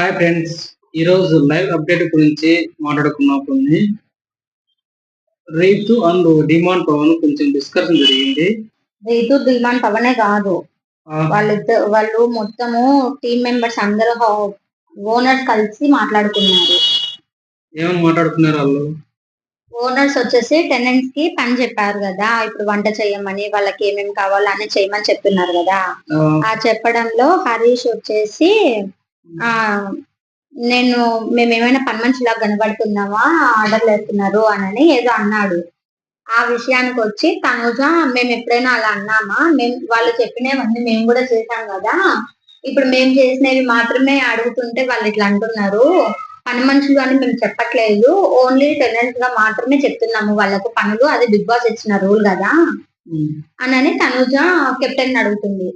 Hi friends ఈరోజు live update గురించి మాట్లాడుకున్నప్పుడు రైతు అండ్ డిమాండ్ పవన్ కొంచెం డిస్కషన్ జరిగింది. రీతు దిల్మాన్ పవనే కాదు. వాళ్ళిద్దరు వాళ్ళు మొత్తము టీమ్ మెంబర్స్ అందరూ ఓనర్స్ కలిసి మాట్లాడుకున్నారు. ఏమని మాట్లాడుకున్నారు వాళ్ళు? ఓనర్స్ వచ్చేసి టెనెంట్స్కి పని చెప్పారు కదా ఇప్పుడు వంట చేయమని వాళ్ళకి ఏమేమి కావాలో అని చేయమని చెప్తున్నారు కదా. ఆ చెప్పడంలో హరీష్ వచ్చేసి ఆ నేను మేము ఏమైనా పని మనిషిలా కనబడుతున్నామా ఆర్డర్లు వేస్తున్నారు అని ఏదో అన్నాడు. ఆ విషయానికి వచ్చి తనుజ మేము ఎప్పుడైనా అలా అన్నామా? మేము వాళ్ళు చెప్పినవన్నీ మేము కూడా చేశాం కదా. ఇప్పుడు మేము చేసినవి మాత్రమే అడుగుతుంటే వాళ్ళు ఇట్లా అంటున్నారు. పని మనుషులు అని మేము చెప్పట్లేదు. ఓన్లీ టెనెంట్స్గా మాత్రమే చెప్తున్నాము. వాళ్ళకు పనులు అది బిగ్ బాస్ ఇచ్చిన రూల్ కదా. ఉమ్. అని తనుజ కెప్టెన్ అడుగుతుంది.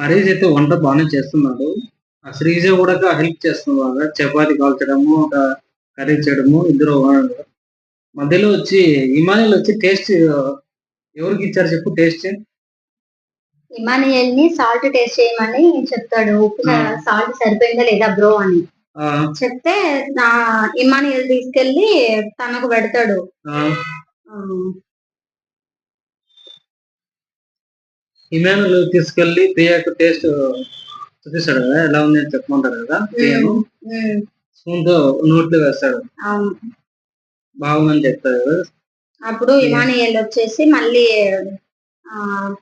హరీష్ అయితే వంట బాగానే చేస్తున్నాడు. ఆ శ్రీజ కూడా హెల్ప్ చేస్తుంది బాగా చపాతి కాల్చడము ఒక కర్రీ చేయడము ఇద్దరు. మధ్యలో వచ్చి ఇమానియల్ వచ్చి టేస్ట్ ఎవరికి ఇచ్చారు చెప్పు టేస్ట్? ఇమానియల్ని సాల్ట్ టేస్ట్ చేయమని చెప్తాడు. ఉప్పు. సాల్ట్ సరిపోయిందా లేదా బ్రో అని. చెప్తే నా ఇమానియల్ తీసుకెళ్ళి తనకు పెడతాడు ఆ, ఆ, ఇమానుల్ తీసుకెళ్ళి ప్రియాకు టేస్ట్ చూపిస్తాడు కదా ఎలా ఉంది అని చెప్పమంటాడు కదా ప్రియాను. స్పూన్తో నోట్లో వేస్తాడు. బాగుందని చెప్తాడు కదా. అప్పుడు ఇమానియల్ వచ్చేసి మళ్ళీ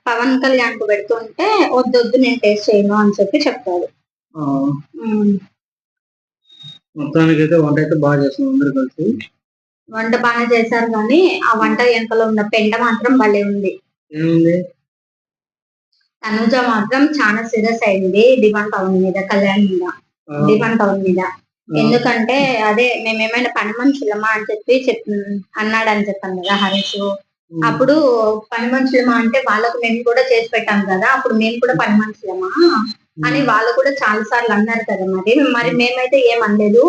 పవన్ కళ్యాణ్కు పెడుతుంటే వద్దు వద్దు నేను టేస్ట్ చేయను అని చెప్పి చెప్తాడు. మొత్తానికి అయితే వంట అయితే బాగా చేస్తున్నాం అందరు కలిసి. వంట బాగానే చేశారు కానీ ఆ వంట వెనకలో ఉన్న పెంట మాత్రం భలే ఉంది. ఏముంది? తనుజ మాత్రం చాలా సీరియస్ అయింది దివాన్ పవన్ మీద కళ్యాణ్ మీద దివాన్ పవన్ మీద. ఎందుకంటే అదే మేము ఏమైనా పని మనుషులమా అని చెప్పి చెప్ అన్నాడు అని చెప్పాను కదా హరీష్. అప్పుడు పని మనుషులమా అంటే వాళ్ళకు మేము కూడా చేసి పెట్టాం కదా అప్పుడు మేము కూడా పని మనుషులమా అని వాళ్ళు కూడా చాలా సార్లు అన్నారు కదా మరి. మరి మేమైతే ఏం అనలేదు.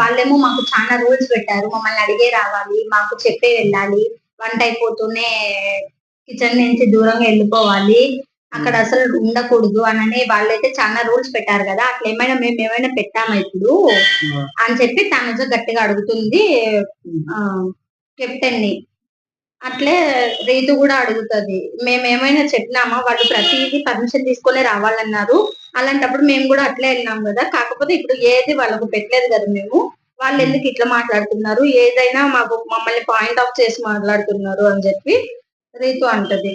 వాళ్ళేమో మాకు చాలా రూల్స్ పెట్టారు. మమ్మల్ని అడిగే రావాలి మాకు చెప్పే వెళ్ళాలి. వంట అయిపోతూనే కిచెన్ నుంచి దూరంగా వెళ్ళిపోవాలి. అక్కడ అసలు ఉండకూడదు అని వాళ్ళైతే చాలా రూల్స్ పెట్టారు కదా. అట్లా ఏమైనా మేము ఏమైనా పెట్టామా ఇప్పుడు? అని చెప్పి తనుజ గట్టిగా అడుగుతుంది కెప్టెన్ని అట్లే రీతు కూడా అడుగుతుంది మేము ఏమైనా చెప్పినామా? వాళ్ళు ప్రతిదీ పర్మిషన్ తీసుకొని రావాలన్నారు. అలాంటప్పుడు మేము కూడా అట్లే వెళ్ళినాం కదా. కాకపోతే ఇప్పుడు ఏది వాళ్ళకు పెట్టలేదు కదా మేము. వాళ్ళు ఎందుకు ఇట్లా మాట్లాడుతున్నారు? ఏదైనా మాకు మమ్మల్ని పాయింట్ ఆఫ్ చేసి మాట్లాడుతున్నారు అని చెప్పి రీతు అంటది.